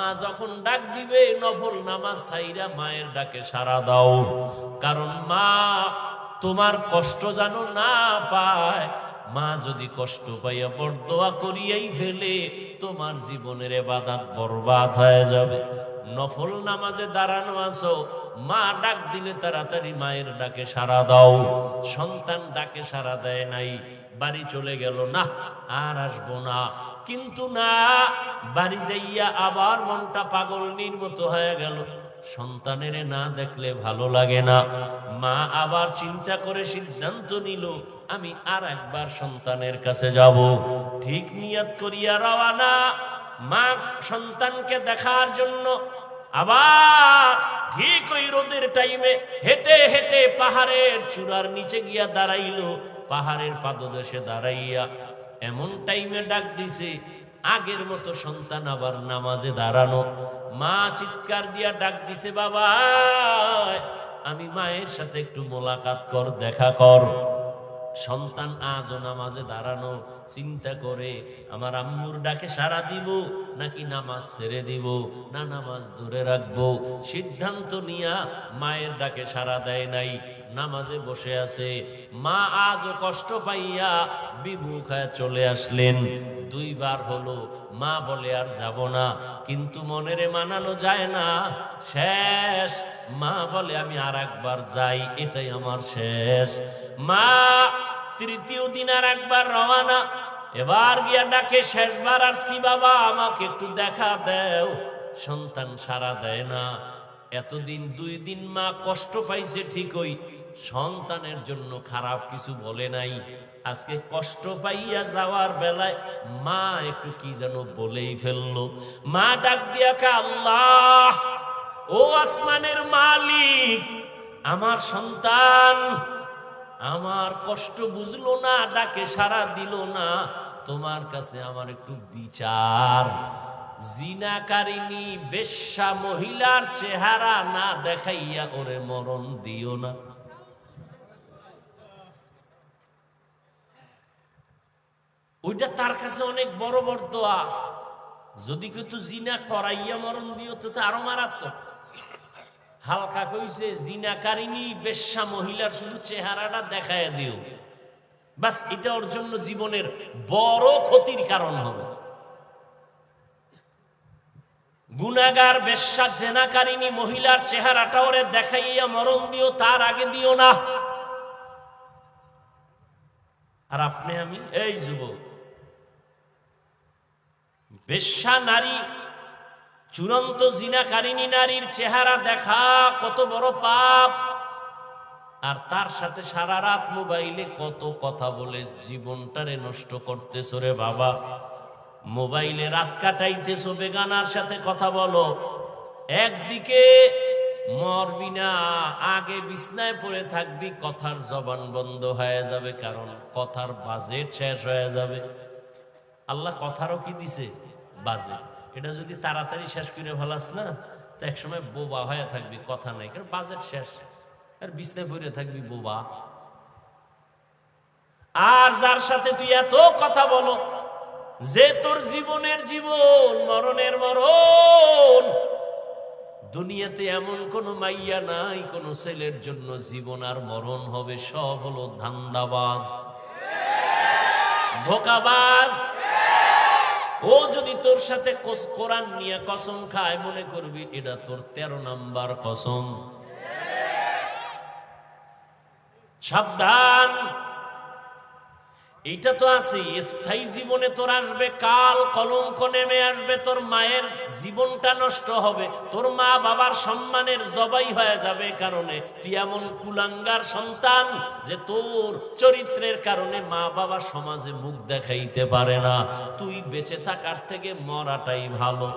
মা যখন ডাক দিবে, নফল নামাজ সাইরা মায়ের ডাকে সারা দাও। কারণ মা তোমার কষ্ট জানো না পায়। মা যদি কষ্ট পাইয়া বরদোয়া করিয়াই ফেলে, তোমার জীবনের বাদাত বরবাদ হয়ে যাবে। নফল নামাজে দাঁড়ানো আছো, মা ডাক দিলে তাড়াতাড়ি মায়ের ডাকে সারা দাও। সন্তান ডাকে সারা দেয় নাই, বাড়ি চলে গেল না আর আসব না। কিন্তু না, বাড়ি যাইয়া আবার মনটা পাগলনির মতো হয়ে গেল। সন্তানের না দেখলে ভালো লাগে না। মা আবার চিন্তা করে সিদ্ধান্ত নিল, আমি আর একবার সন্তানের কাছে যাব। ঠিক নিয়ত করিয়া রওয়ানা। মা সন্তানকে দেখার জন্য আবার ঠিক ওই রোদের টাইমে হেঁটে হেঁটে পাহাড়ের চূড়ার নিচে গিয়া দাঁড়াইলো। পাহাড়ের পাদদেশে দাঁড়াইয়া এমন টাইমে ডাক দিছে, আগের মতো সন্তান আবার নামাজে দাঁড়ানো। মা চিৎকার দিয়া ডাক দিছে, বাবা, আমি মায়ের সাথে একটু মোলাকাত কর, দেখা কর। সন্তান আজও নামাজে দাঁড়ানো, চিন্তা করে, আমার আম্মুর ডাকে সারা দিব, নাকি নামাজ ছেড়ে দিব? না নামাজ দূরে রাখব। সিদ্ধান্ত নিয়া মায়ের ডাকে সারা দেয় নাই। নামাজে বসে আছে। মা আজও কষ্ট পাইয়া বিমুখ হয়ে চলে আসলেন। দুইবার হলো, মা বলে আর যাব না, কিন্তু মনেরে মানানো যায় না। শেষ, মা বলে আমি আর একবার যাই, এটাই আমার শেষ। মা, তৃতীয় দিন আর একবার রওয়ানা এবার গিয়া ডাকে, শেষবার আর সি বাবা, আমাকে একটু দেখা দেও। সন্তান সারা দেয় না। এতদিন দুই দিন মা কষ্ট পাইছে ঠিকই সন্তানের জন্য খারাপ কিছু বলে নাই। আজকে কষ্ট পাইয়া যাওয়ার বেলায় মা একটু কি যেন বলেই ফেলল। মা ডাক দিয়া কা, আল্লাহ, ও আসমানের মালিক, আমার সন্তান, আমার কষ্ট বুঝলো না, ডাকে সারা দিল না, তোমার কাছে আমার একটু বিচার। জিনাকারিনী বেশ্যা মহিলার চেহারা না দেখাইয়া ওরে মরণ দিও না। ওইটা তার কাছে অনেক বড় বড় দোয়া। যদি কিন্তু জিনা করাইয়া মরণ দিও, তো আরও মারাত্মক। হালকা কইছে জিনাকারিনী বেশ্যা মহিলার শুধু চেহারাটা দেখায় দিও। বাস, এটা ওর জন্য জীবনের বড় ক্ষতির কারণ হবে। গুনাগার বেশ্যা জেনাকারিনী মহিলার চেহারাটা ওরে দেখাইয়া মরণ দিও, তার আগে দিও না। আর আপনি আমি, এই যুবক বেশ্যা নারী, চূড়ান্ত জিনাকারিনী নারীর চেহারা দেখা কত বড় পাপ। আর তার সাথে সারা রাত মোবাইলে কত কথা বলে জীবনটারে নষ্ট করতেছো রে বাবা। মোবাইলে রাত কাটাইতেছো বেগানার সাথে কথা বলো। একদিকে মরবি না, আগে বিছনায় পড়ে থাকবি, কথার জবান বন্ধ হয়ে যাবে, কারণ কথার বাজেট শেষ হয়ে যাবে। আল্লাহ কথারও কি দিছে? বাজেট এটা যদি তাড়াতাড়ি শেষ করে ফেলাস না, তো একসময় বোবা হয়ে থাকবি, কথা নাই। কারণ বাজেট শেষ। আর বিছনায় পড়ে থাকবি বোবা। আর যার সাথে তুই এত কথা বলো, যে তোর জীবনের জীবন, মরণের মরণ, দুনিয়াতে এমন কোন মাইয়া নাই, কোন ছেলের জন্য জীবন আর মরণ হবে, সব হলো ধান্দাবাজ। ধোকাবাজ। ও যদি তোর সাথে কোরআন নিয়ে কসম খায়, মনে করবি এটা তোর তেরো নাম্বার কসম। সাবধান! এইটা তো আছে, স্থায়ী জীবনে তোর আসবে, কাল কলঙ্ক নেমে আসবে, তোর মায়ের জীবনটা নষ্ট হবে, তোর মা বাবার সম্মানের জবাই হয়ে যাবে কারণে। তুই এমন কুলাঙ্গার সন্তান যে তোর চরিত্রের কারণে মা বাবা সমাজে মুখ দেখাইতে পারে না। তুই বেঁচে থাকার থেকে মরাটাই ভালো।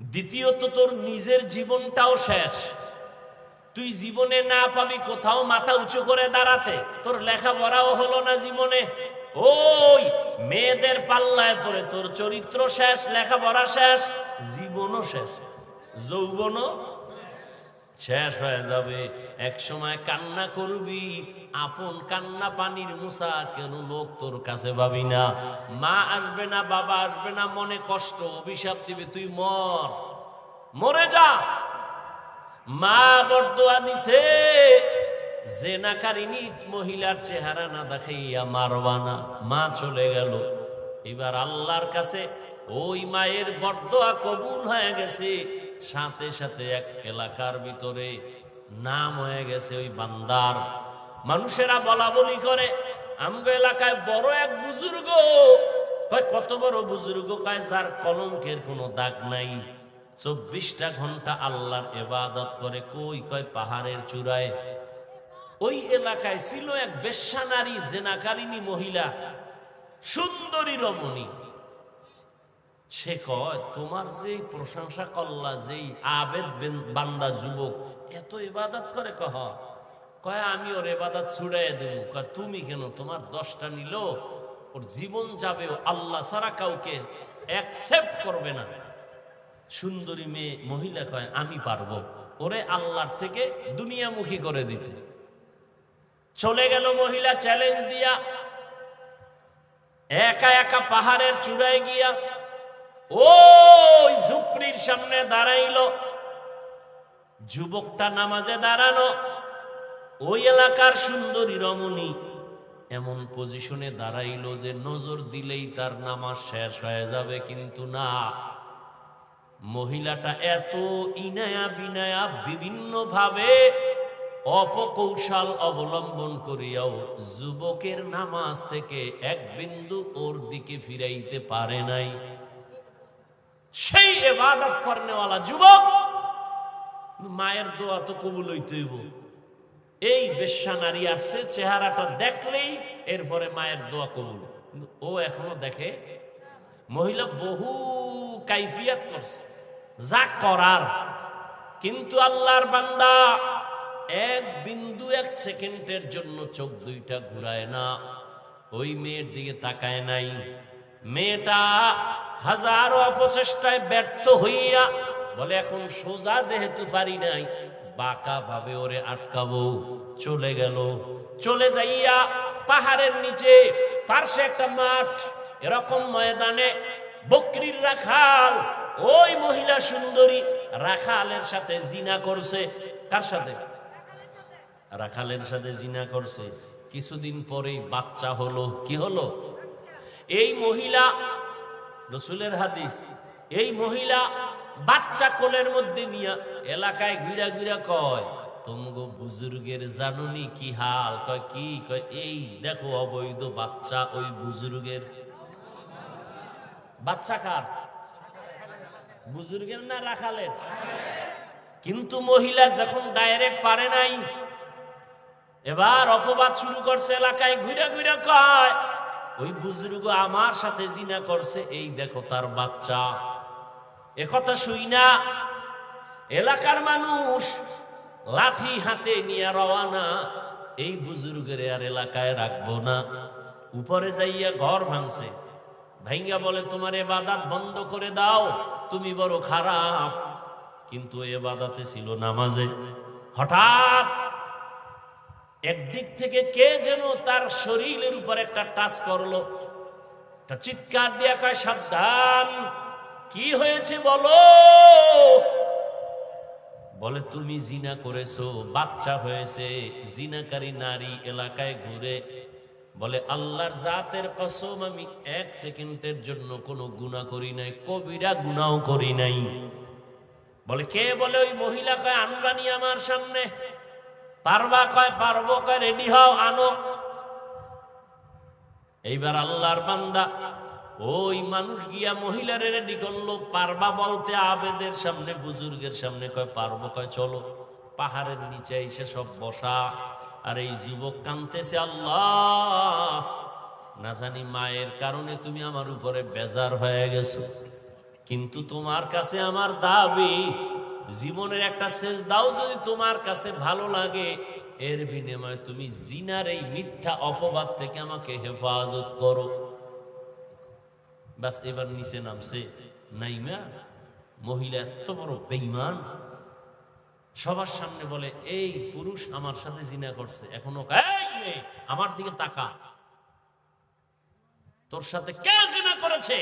দ্বিতীয়ত তোর নিজের জীবনটাও শেষ। তুই জীবনে না পাবি কোথাও মাথা উঁচু করে দাঁড়াতে। তোর লেখাপড়াও হলো না জীবনে। ওই মেয়েদের পাল্লায় পড়ে তোর চরিত্র শেষ, লেখাপড়া শেষ, জীবনও শেষ, যৌবনও শেষ হয়ে যাবে। এক সময় কান্না করবি, আপন কান্না পানির মুসা কেন লোক তোর কাছে ভাবি না? মা আসবে না, বাবা আসবে না, মনে কষ্ট, অভিশাপ দিবে, তুই মর। মরে যা। মা বরদোয়া দিছে জেনাকারিনী মহিলার চেহারা না দেখাইয়া মারবা না মা চলে গেল। এবার আল্লাহর কাছে ওই মায়ের বরদোয়া কবুল হয়ে গেছে। সাথে সাথে এক এলাকার ভিতরে নাম হয়ে গেছে ওই বান্দার। মানুষেরা বলা বলি করে, আমগো এলাকায় বড় এক বুজুর্গ। কত বড় বুজুর্গ? কয়, যার কলঙ্কের কোনো দাগ নাই। চব্বিশটা ঘণ্টা আল্লাহর এবাদত করে, কই কয় পাহাড়ের চূড়ায়। ওই এলাকায় ছিল এক বেশ্যা নারী জেনাকারিনী মহিলা, সুন্দরী রমণী। সে কয়, তোমার যে প্রশংসা করলা যেই আবেদ বেন- বান্দা যুবক, এত ইবাদত করে কহ? কয়, আমি ওর এবাদত ছুড়াই দেব। কয়, তুমি কেন? তোমার দশটা নিল, ওর জীবন যাবে আল্লাহ ছাড়া কাউকে অ্যাকসেপ্ট করবে না। সুন্দরী মেয়ে মহিলা কয়, আমি পারব। ওরে আল্লাহর থেকে দুনিয়ামুখী করে দিতে। চলে গেল মহিলা চ্যালেঞ্জ দিয়া। একা একা পাহাড়ের চূড়ায় গিয়া ওই ঝুপড়ির সামনে দাঁড়াইলো। যুবকটা নামাজে দাঁড়ানো। ওই এলাকার সুন্দরী রমণী এমন পজিশনে দাঁড়াইলো যে নজর দিলেই তার নামাজ শেষ হয়ে যাবে, কিন্তু না। মহিলাটা এত ইনায়া বিনায়া বিভিন্ন ভাবে অপকৌশল অবলম্বন করিয়াও যুবকের নামাজ থেকে এক বিন্দু ওর দিকে ফিরাইতে পারে নাই। সেই এবাদত করনেওয়ালা যুবক, মায়ের দোয়া তো কবুল হইতেইব এই বেশ্যা নারী আসছে, চেহারাটা দেখলেই এরপরে মায়ের দোয়া কবুল। ও এখনও দেখে মহিলা বহু কাইফিয়াত করছে, যা করার। কিন্তু আল্লাহর বান্দা এক বিন্দু, এক সেকেন্ডের জন্য চোখ দুইটা ঘুরায় না, ওই মেয়ের দিকে তাকায় নাই। মেয়েটা হাজারো অপচেষ্টায় ব্যর্থ হইয়া বলে, এখন সোজা যেহেতু পারি নাই, বাঁকা ভাবে ওরে আটকাবো। চলে গেল। চলে যাইয়া পাহাড়ের নিচে পার্শ্বে একটা মাঠ এরকম ময়দানে বকরির রাখাল, ওই মহিলা সুন্দরী রাখালের সাথে জিনা করছে, কার সাথে? রাখালের সাথে জিনা করছে। কিছুদিন পরেই বাচ্চা হলো, কি হলো? এই মহিলা, রসুলের হাদিস, এই মহিলা বাচ্চা কোলের মধ্যে নিয়া এলাকায় ঘুরা ঘুরা কয়, তোমগো বুজুর্গের জানুনি কি হাল? কয়, কি? কয়, এই দেখো অবৈধ বাচ্চা ওই বুজুর্গের বাচ্চা কার? বুজুর্গের না রাখালের? কিন্তু মহিলা যখন ডাইরেক্ট পারে নাই, এবার অপবাদ শুরু করছে এলাকায়, ঘুরে ঘুরে কয়, ওই বুজুর্গ আমার সাথে জিনা করছে, এই দেখো তার বাচ্চা। একথা শুই না। এলাকার মানুষ লাঠি হাতে নিয়ে রওয়ানা এই বুজুর্গের আর এলাকায় রাখব না। উপরে যাইয়া ঘর ভাঙছে। ভাইঙ্গা বলে, তোমার এবাদাত বন্ধ করে দাও, তুমি বড় খারাপ। কিন্তু এবাদাতে ছিল নামাজে। হঠাৎ একদিক থেকে কে যেন তার শরীরের উপর একটা টাচ করল। তা চিৎকার দিয়া কয়, সাবধান, কি হয়েছে বলো? বলে, তুমি জিনা করেছ, বাচ্চা হয়েছে, জিনাকারী নারী এলাকায় ঘুরে বলে, আল্লাহর জাতের কসম আমি এক সেকেন্ডের জন্য কোনো গুণা করি নাই, কবিরা গুনাও করি নাই। বলে, কে বলে ওই মহিলা কয় আনবানি আমার সামনে? পারবা কয়, পারব কয়, রেডি হও, আনো। এইবার আল্লাহর বান্দা ওই মানুষ গিয়া মহিলারে রেডি করল, পারবা বলতে আবেদের সামনে, বুজুর্গের সামনে কয়, পারব কয়, চলো। পাহাড়ের নিচে এসে সব বসা। আর এই যুবক কানতেছে আল্লাহ, না জানি মায়ের কারণে তুমি আমার উপরে বেজার হয়ে গেছো। কিন্তু তোমার কাছে আমার দাবি, জীবনের একটা শেষ দাও যদি তোমার কাছে ভালো লাগে, এর বিনিময়ে তুমি জিনার এই মিথ্যা অপবাদ থেকে আমাকে হেফাজত করো। ব্যাস, এবার নিচে নামছে নাইমা। মহিলা এত বড় বেইমান সবার সামনে বলে, এই পুরুষ আমার সাথে জিনা করছে, এখনও আমার দিকে তাকা। তোর সাথে কে জিনা করেছে?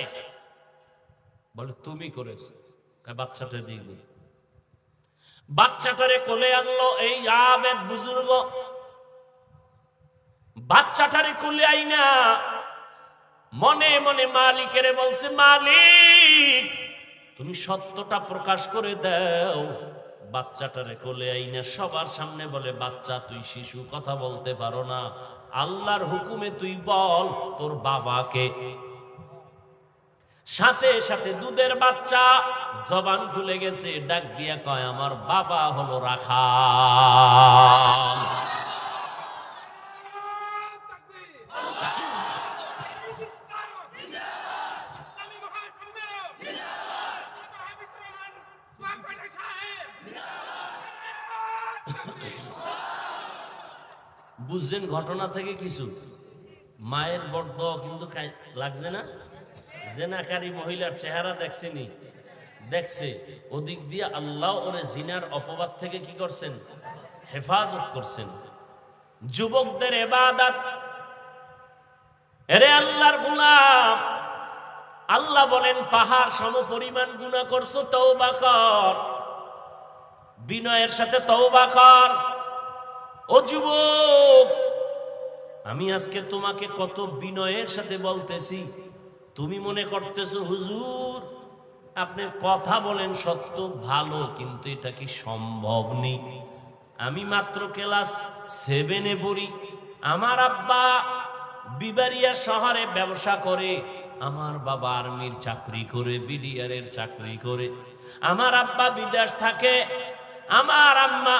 বলে, তুমি করেছ। বাচ্চাটা দিয়ে দিল। বাচ্চাটারে কোলে আনলো এই আবেদ বুজুর্গ। বাচ্চাটারে কোলে আইনা, মনে মনে মালিকেরে বলছে, মালিক, তুমি সত্যটা প্রকাশ করে দাও। বাচ্চাটারে কোলে আইনা সবার সামনে বলে, বাচ্চা, তুই শিশু, কথা বলতে পারো না। আল্লাহর হুকুমে তুই বল, তোর বাবাকে। সাথে সাথে দুধের বাচ্চা জবান খুলে গেছে, ডাক দিয়া কয়, আমার বাবা হলো রাখা বুঝছেন ঘটনা থেকে কিছু? মায়ের বড্ড কিন্তু লাগছে না? জেনাকারী মহিলার চেহারা দেখছেনি দেখছে। ওদিক দিয়ে আল্লাহ ওরে জিনার অপবাদ থেকে কি করছেন? হেফাজত করছেন। যুবকদের এবাদাত। এরে আল্লাহর গোলাম, আল্লাহ বলেন, পাহাড় সম পরিমাণ গুণা করছ, তওবা কর। বিনয়ের সাথে তওবা কর। ও যুবক, আমি আজকে তোমাকে কত বিনয়ের সাথে বলতেছি। তুমি মনে করতেছো, হুজুর, আপনি কথা বলেন সত্য, ভালো, কিন্তু এটা কি সম্ভব নেই আমি মাত্র ক্লাস সেভেনে পড়ি। আমার আব্বা বিবারিয়া শহরে ব্যবসা করে, আমার বাবা আর্মির চাকরি করে, বিডিআরের চাকরি করে। আমার আব্বা বিদেশ থাকে, আমার আম্মা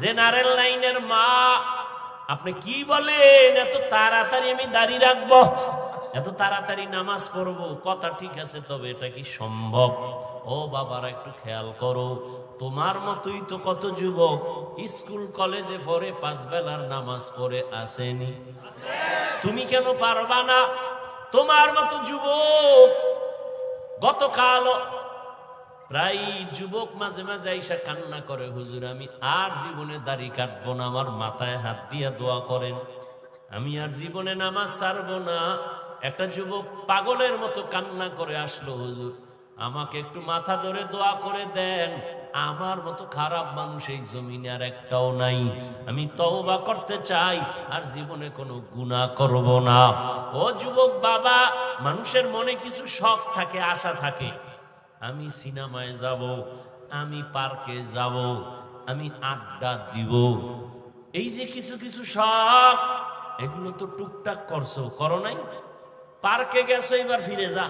জেনারেল লাইনের মা। আপনি কি বলেন? এত তাড়াতাড়ি আমি দাঁড়িয়ে রাখব। এত তাড়াতাড়ি নামাজ পড়ব। কথা ঠিক আছে, তবে এটা কি সম্ভব? ও বাবারা, একটু খেয়াল করো। তোমার মতোই তো কত যুবক। স্কুল, কলেজে পড়ে পাঁচ বেলার নামাজ পড়ে আসেনি। তুমি কেন পারবা না? তোমার মতো যুবক। গতকাল প্রায় যুবক মাঝে মাঝে আইসা কান্না করে, হুজুর, আমি আর জীবনে দাড়ি কাটবো না, আমার মাথায় হাত দিয়ে দোয়া করেন। আমি আর জীবনে নামাজ ছাড়বো না। একটা যুবক পাগলের মতো কান্না করে আসলো, হুজুর, আমাকে একটু মাথা ধরে দোয়া করে দেন। আমার মতো খারাপ মানুষ এই জমিনে আর একটাও নাই। আমি তওবা করতে চাই, আর জীবনে কোনো গুনাহ করব না। ও যুবক বাবা, মানুষের মনে কিছু শখ থাকে, আশা থাকে। আমি সিনেমায় যাব, আমি পার্কে যাব, আমি আড্ডা দিব। এই যে কিছু কিছু শখ এগুলো তো টুকটাক করছ, করো নাই? পার্কে গেছো, এবার ফিরে যা।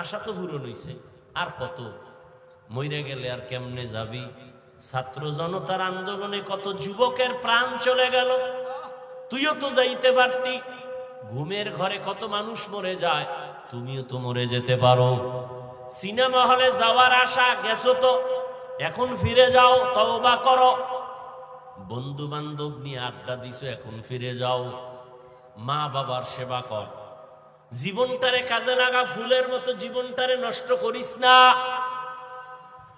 আশা তো পূরণ হইছে। আর কত? মইরে গেলে আর কেমনে যাবি? ছাত্র জনতার আন্দোলনে কত যুবকের প্রাণ চলে গেল। তুইও তো যাইতে পারতি। ঘুমের ঘরে কত মানুষ মরে যায়, তুমিও তো মরে যেতে পারো। সিনেমা হলে যাওয়ার আশা, গেছো তো? এখন ফিরে যাও, তওবা করো। বন্ধু বান্ধব নিয়ে আড্ডা দিছো, এখন ফিরে যাও। মা বাবার সেবা কর। জীবনটারে কাজে লাগা, ফুলের মতো জীবনটারে নষ্ট করিস না।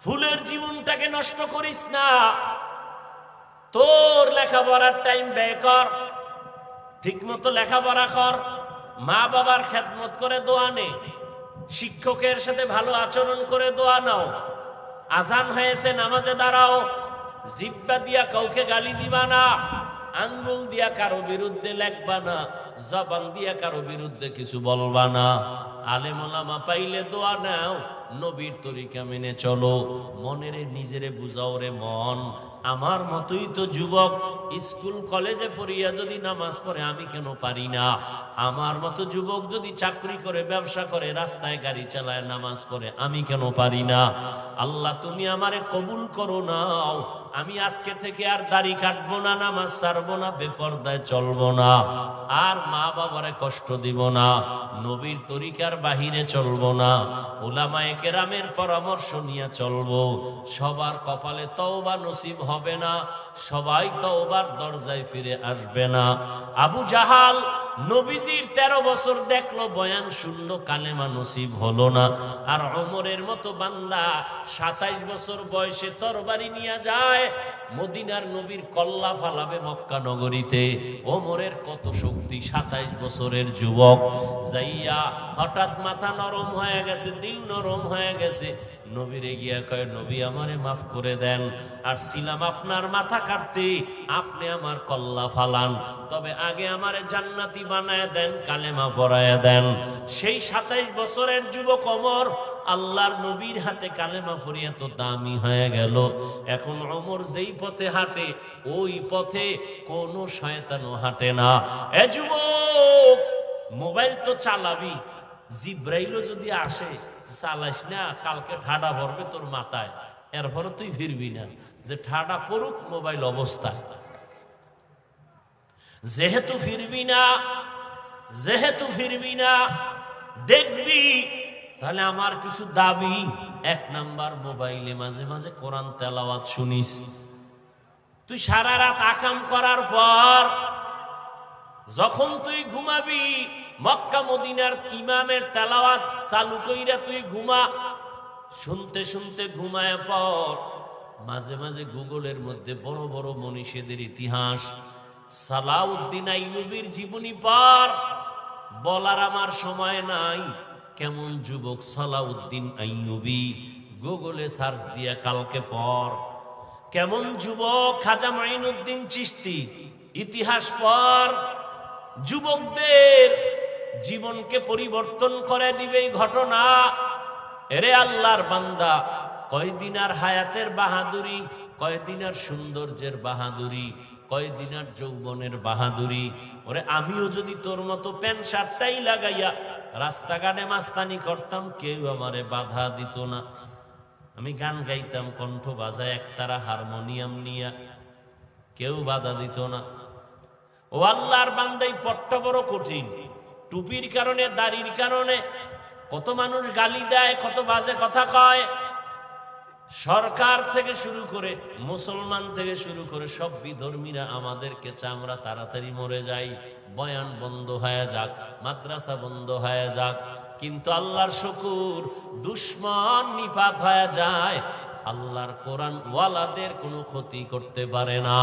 ফুলের জীবনটাকে নষ্ট করিস না। তোর লেখাপড়ার টাইম ব্যয় কর। ঠিক মতো লেখাপড়া কর। মা বাবার খেদমত করে দোয়া নে। শিক্ষকের সাথে ভালো আচরণ করে দোয়া নাও। আজান হয়েছে, নামাজে দাঁড়াও। জিব্বা দিয়া কাউকে গালি দিবা না। আঙ্গুল দিয়া কারও বিরুদ্ধে লেখবা না। জবান দিয়া কারও বিরুদ্ধে কিছু বলবা না। আলেমলামা পাইলে দোয়া নাও। নবীর তরিকা মেনে চলো। মনের নিজেরে বুঝাও রে মন। আমার মতোই তো যুবক, স্কুল, কলেজে পড়িয়া যদি নামাজ পড়ে, আমি কেন পারি না? আমার মতো যুবক যদি চাকরি করে, ব্যবসা করে, রাস্তায় গাড়ি চালায়, নামাজ পড়ে, আমি কেন পারি না? আল্লাহ, তুমি আমারে কবুল করো নাও। আমি আজকে থেকে আর দাড়ি কাটবো না, নামাজ ছাড়বো না, বেপর্দায় চলবো না। আর মা বাবারে কষ্ট দিব না, নবীর তরিকার বাহিরে চলবো না ওলামায়ে কেরামের পরামর্শ নিয়ে চলবো। সবার কপালে তওবা নসিব হবে না, সবাই তওবার দরজায় ফিরে আসবে না। আবু জাহাল নবীজির তেরো বছর দেখল, বয়ান শূন্য কালেমা নসিব হলো না। আর অমরের মতো বান্দা সাতাইশ বছর বয়সে তরবারি নিয়ে যায়, মদিনার নবীর কল্লা ফালাবে মক্কা নগরীতে। ওমরের কত শক্তি, সাতাইশ বছরের যুবক। যাইয়া হঠাৎ মাথা নরম হয়ে গেছে, দিল নরম হয়ে গেছে। নবীরে গিয়া কয়, নবী আমারে মাফ করে দেন। আর ছিলাম আপনার মাথা কাটতে, আপনি আমার কল্লা ফালান। তবে আগে আমারে জান্নাতি বানায় দেন, কালেমা পরায় দেন। সেই সাতাইশ বছরের যুবক অমর, আল্লাহর নবীর হাতে কালেমা পড়িয়া তো দামি হয়ে গেল। এখন অমর যেই পথে হাঁটে, ওই পথে কোনো শয়তানও হাঁটে না। এ যুবক, মোবাইল তো চালাবি। জিব্রাইলও যদি আসে চালাইস না, কালকে ঠাডা ভরবে তোর মাথায়। এরপরে তুই ফিরবি না। যে ঠাডা পড়ুক, মোবাইল অবস্থায় যেহেতু ফিরবি না, যেহেতু ফিরবি না, দেখবি, তাহলে আমার কিছু দাবি। এক নাম্বার, মোবাইলে মাঝে মাঝে কোরআন তেলাওয়াত শুনিস। তুই সারা রাত আকাম করার পর যখন তুই ঘুমাবি, মক্কা মদিনার ইমামের তেলাওয়াত চালু কইরা তুই ঘুমা। শুনতে শুনতে ঘুমায় পর, মাঝে মাঝে গুগলের মধ্যে বড় বড় মনীষীদের ইতিহাস, সালাউদ্দিন আইয়ুবির জীবনী পার। বলার আমার সময় নাই, কেমন যুবক সালাউদ্দিন আইয়ুবি, গুগলে সার্চ দিয়া কালকে পর। কেমন যুবক খাজা মাইনুদ্দিন চিস্তি ইতিহাস পর। যুবকদের জীবনকে পরিবর্তন করে দিবে এই ঘটনা। এরে আল্লাহর বান্দা কয়দিনার হায়াতের বাহাদুরি কয়দিনার সৌন্দর্যের বাহাদুরি কয়দিনার যৌবনের বাহাদুরি। ওরে আমিও যদি তোর মতো প্যান্ট শার্টটাই লাগাইয়া রাস্তাঘাটে মাস্তানি করতাম, কেউ আমারে বাধা দিত না। আমি গান গাইতাম, কণ্ঠ বাজায় একতারা, হারমোনিয়াম নিয়া, কেউ বাধা দিত না। ও আল্লাহর বান্দাই পট্টা বড় কঠিন। টুপির কারণে, দাড়ির কারণে, কত মানুষ গালি দেয়, কত বাজে কথা কয়। সরকার থেকে শুরু করে, মুসলমান থেকে শুরু করে সব বিধর্মীরা আমাদেরকে চামড়া তাড়াতাড়ি মরে যাই। বয়ান বন্ধ হয়ে যাক, মাদ্রাসা বন্ধ হয়ে যাক। কিন্তু আল্লাহর শুকুর, দুশ্মন নিপাত হয়ে যায়। আল্লাহর কোরআন ওয়ালাদের কোনো ক্ষতি করতে পারে না।